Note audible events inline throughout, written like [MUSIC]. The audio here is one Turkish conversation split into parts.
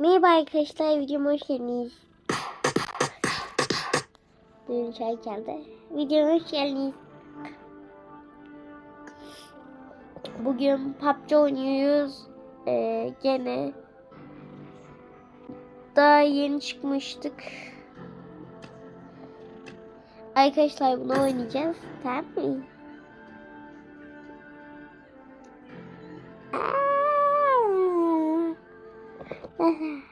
Merhaba arkadaşlar, videoma hoş geldiniz. Duyun çay geldi. Videoma hoş geldiniz. Bugün PUBG oynuyoruz. Ee, gene daha yeni çıkmıştık. Arkadaşlar bunu oynayacağız. Tamam mı? [LAUGHS]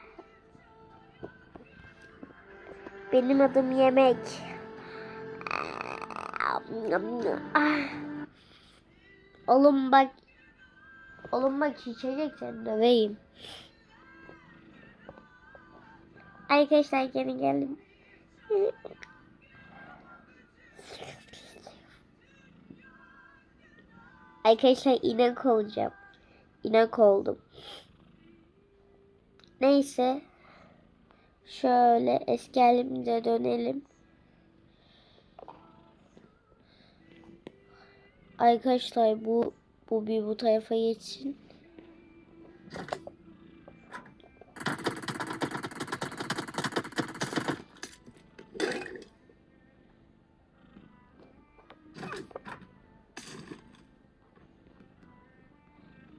Benim adım Yemek. Ah. Oğlum bak. Oğlum bak içecek sen döveyim. Arkadaşlar gene geldim. Arkadaşlar inek olacağım. İnek oldum. Neyse. Şöyle eski halimize dönelim. Arkadaşlar bu bu bir bu tarafa geçsin.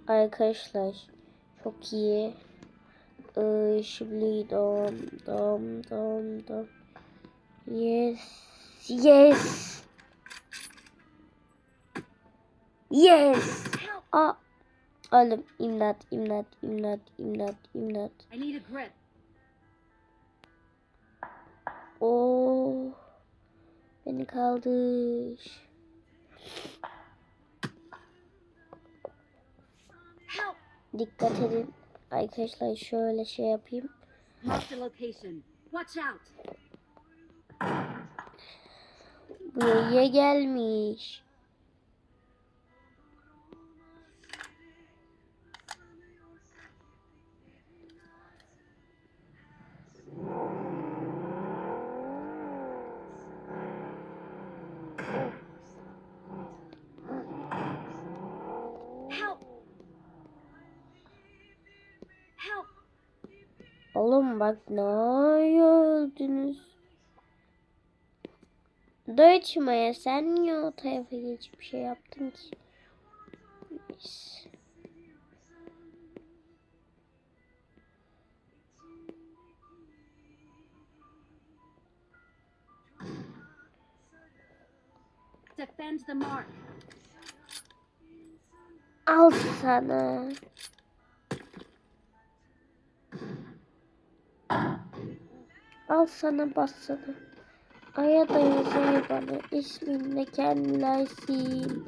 Arkadaşlar çok iyi. Ee, şimdi dom dom dom dom. Yes. Yes. Yes. Aa. Oğlum imdat imdat imdat imdat imdat. I need a grip. Oo. Beni kaldır. Dikkat edin. Arkadaşlar şöyle şey yapayım. Buraya gelmiş. Oğlum bak ne öldünüz. Döçmeye sen niye o tarafa geçip şey yaptın ki? Neyse. Defend the mark. Al sana. Al sana bas sana. Aya da yazar bana. İsmin ne kendiler sin.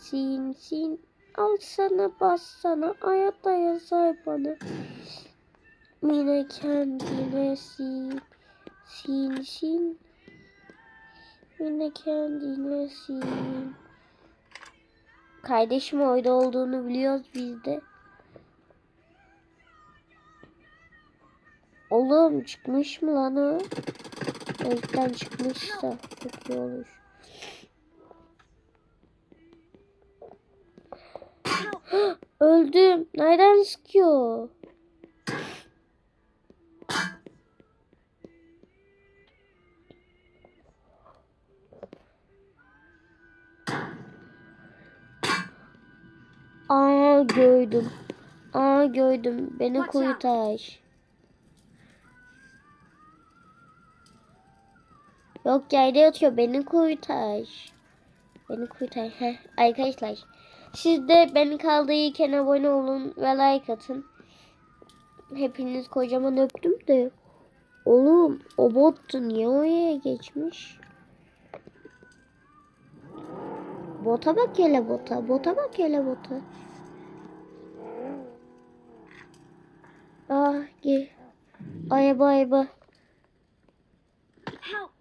Sin sin. Al sana bas sana. Aya da yazar bana. Mine kendine sin. Sin sin. Mine kendine sin. Kardeşim orada olduğunu biliyoruz biz de. Oğlum çıkmış mı lan o? Evden çıkmışsa çok iyi olur. [GASPS] Öldüm. Nereden sıkıyor? Aa gördüm. Aa gördüm. Beni Watch out. Yok yerde yatıyor. Beni kurtar. Beni kurtar. Heh, arkadaşlar. Siz de beni kaldırırken abone olun ve like atın. Hepiniz kocaman öptüm de. Oğlum o bottu niye oraya geçmiş? Bota bak hele bota. Bota bak hele bota. Ah gel. Ayba ayba. Help!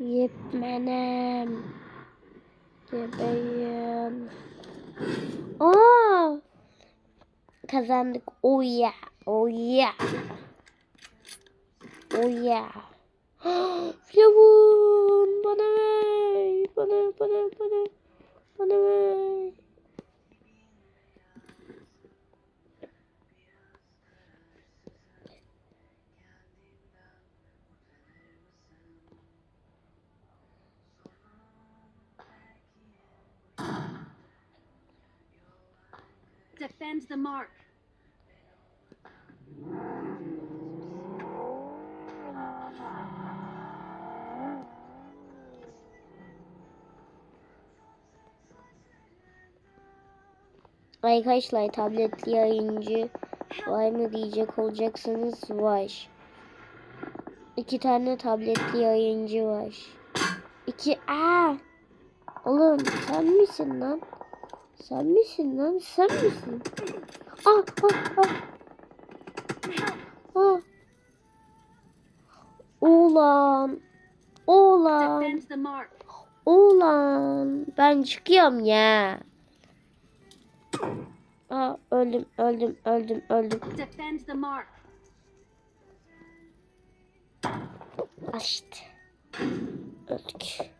Yetmenem. Gebeyim. Aa! Kazandık. Oh yeah. Oh yeah. Oh yeah. Firavun bana ver. Bana bana bana. Bana ver. Defend the mark. Arkadaşlar tabletli yayıncı var mı diyecek olacaksanız var. İki tane tabletli yayıncı var. İki aa Oğlum sen misin lan? Sen misin lan? Sen misin? Ah ah ah. ah. Oğlan. Oğlan. Oğlan. Ben çıkıyorum ya. Aa, öldüm, öldüm, öldüm, öldüm. Defend the mark. Açtı. Öldük.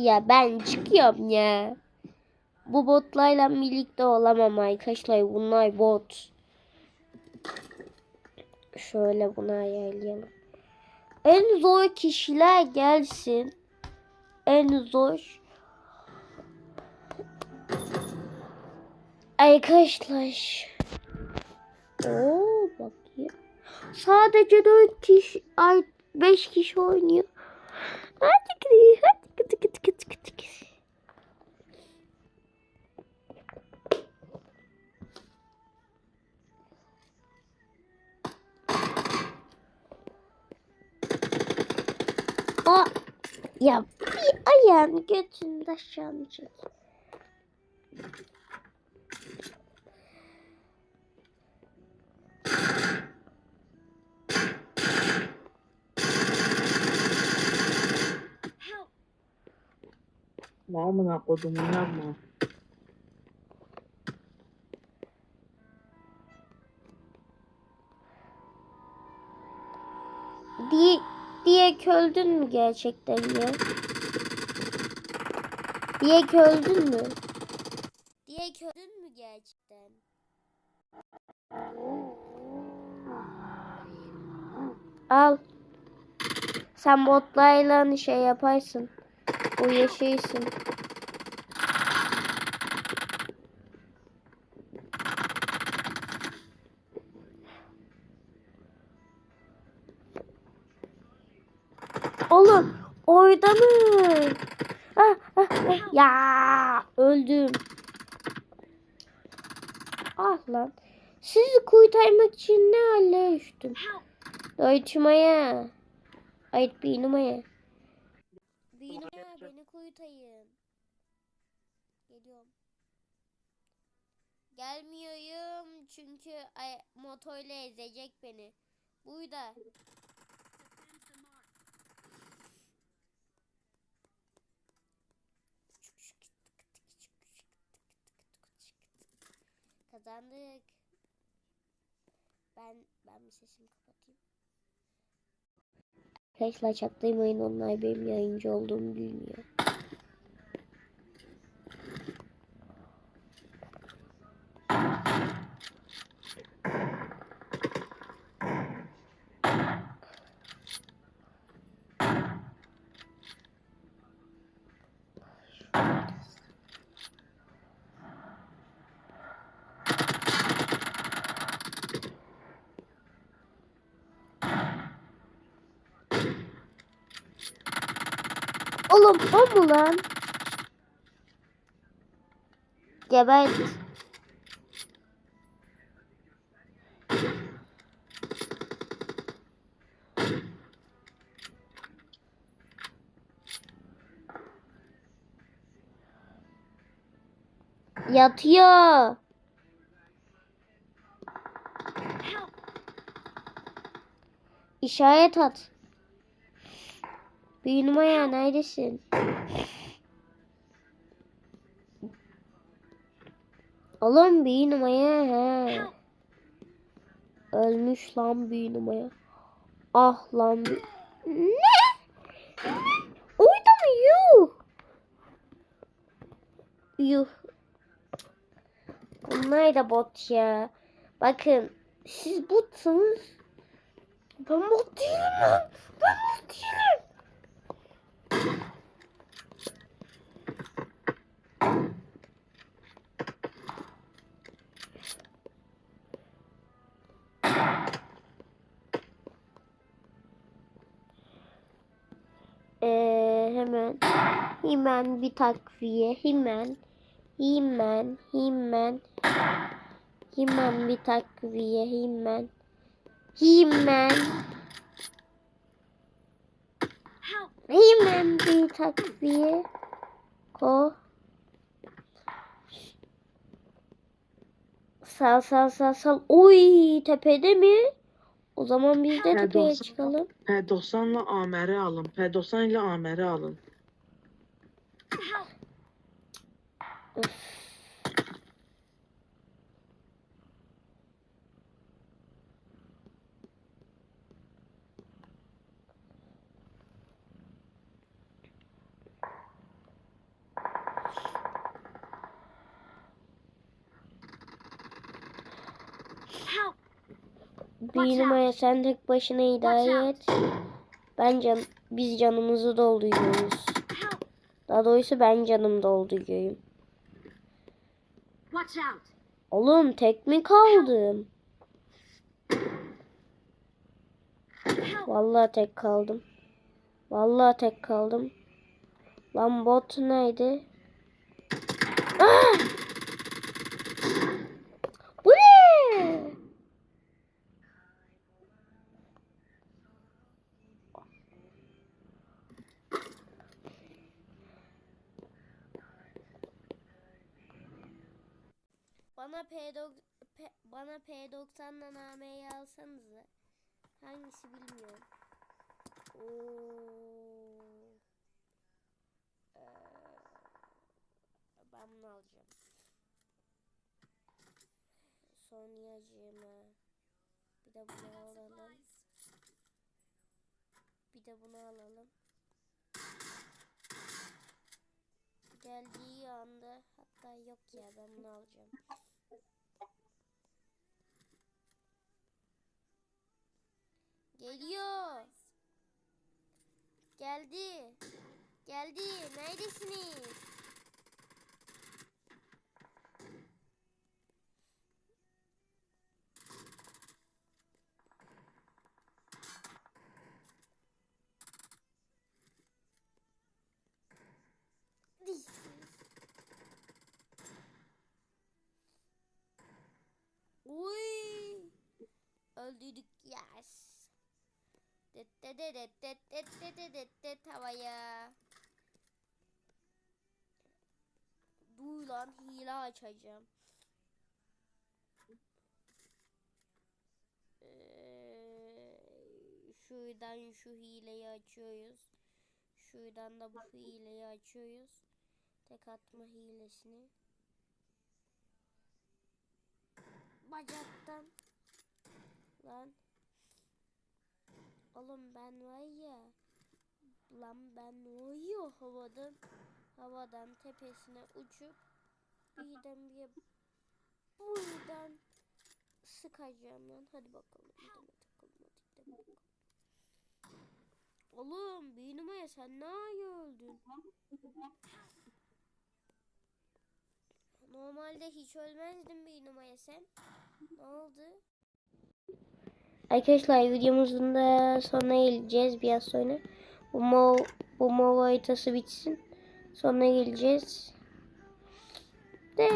Ya ben çıkıyorum ya. Bu botlarla birlikte olamam arkadaşlar. Bunlar bot. Şöyle bunu ayarlayalım. En zor kişiler gelsin. En zor. Arkadaşlar. Oo bakayım. Sadece 4 kişi, ay 5 kişi oynuyor. Hadi gidelim. Gıdı gıdı gıdı gıdı gıdı. Aa, ya bir ayağını götünde aşağı Ne amına kodumun yapma. Diye, diye öldün mü gerçekten ya? Diye öldün mü? Diye öldün mü gerçekten? Al. Sen botlarla şey yaparsın. O yaşaysın. Oğlum orada mı? Ah, ah, ah. Ya öldüm. Ah lan. Sizi kurtarmak için ne hale düştüm. Deutschmaya. Ait bir numaya. Bir beni kurtarın. Geliyorum. Gelmiyorum çünkü motorla ezecek beni. Burada. Defend the mark. Kazandık. Ben ben bir sesimi kapatayım. Arkadaşlar çaktırmayın onlar benim yayıncı olduğumu bilmiyor. Oğlum o mu lan? Gebert. Yatıyor. İşaret at. Bir numara neredesin? Oğlum bir numara he. Ölmüş lan bir numara. Ah lan. Ne? Orada mı? Yuh. Yuh. Bunlar da bot ya. Bakın siz botsunuz. Ben bot değilim lan. Ben bot değilim. Hemen bir takviye hemen hemen hemen. Hemen bir takviye hemen. Hemen. Hemen bir takviye. Ko. Sal sal sal sal. Oy tepede mi? O zaman biz de tepeye doksan. çıkalım. P90 ile AMR alın. P90 ile AMR alın. Help! Bir numara sen tek başına idare et. Ben can, biz canımızı dolduruyoruz. Daha doğrusu ben canım dolduruyorum. Watch out! Oğlum tek mi kaldım? Vallahi tek kaldım. Vallahi tek kaldım. Lan bot neydi? Ah! Bu ne? Bana P9 P- bana P90'dan AM'yi alsanıza. Hangisi bilmiyorum. Oo. Ee, ben bunu alacağım. Sonya'cığıma. Bir de bunu alalım. Bir de bunu alalım. Geldiği anda hatta yok ya ben bunu alacağım. Geliyor. Geldi. Geldi. Neredesiniz? Uy. Öldürdük yes. Det det det det det det det det det havaya. Dur lan hile açacağım. Ee, şuradan şu hileyi açıyoruz. Şuradan da bu hileyi açıyoruz. Tek atma hilesini. Bacaktan. Lan. Oğlum ben var ya. Lan ben var ya havadan. Havadan tepesine uçup birden bir buradan sıkacağım lan. Hadi bakalım. Deme takalım hadi bakalım. Oğlum bir numara sen ne öldün? Normalde hiç ölmezdin bir numara sen. Ne oldu? Arkadaşlar videomuzun da sonuna geleceğiz biraz sonra. Bu mov, bu mov haritası bitsin. Sonra geleceğiz. De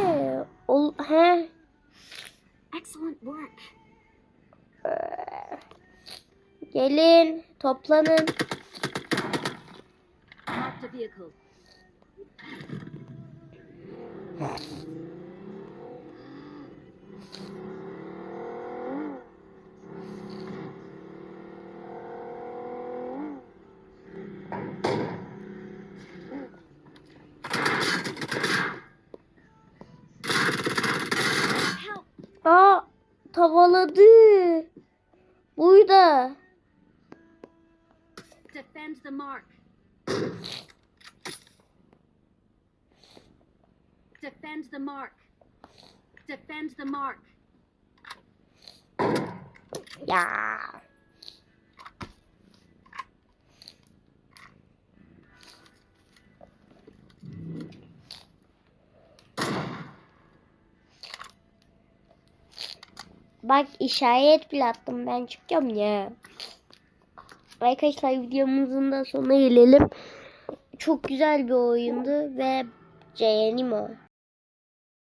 ol he Excellent work. gelin toplanın. Mark the vehicle. Tavaladı. Burada. Defend the mark. Defend the mark. Defend the mark. Ya. Bak işaret bile attım ben çıkacağım ya. Arkadaşlar videomuzun da sonuna gelelim. Çok güzel bir oyundu ve Ceyenimo.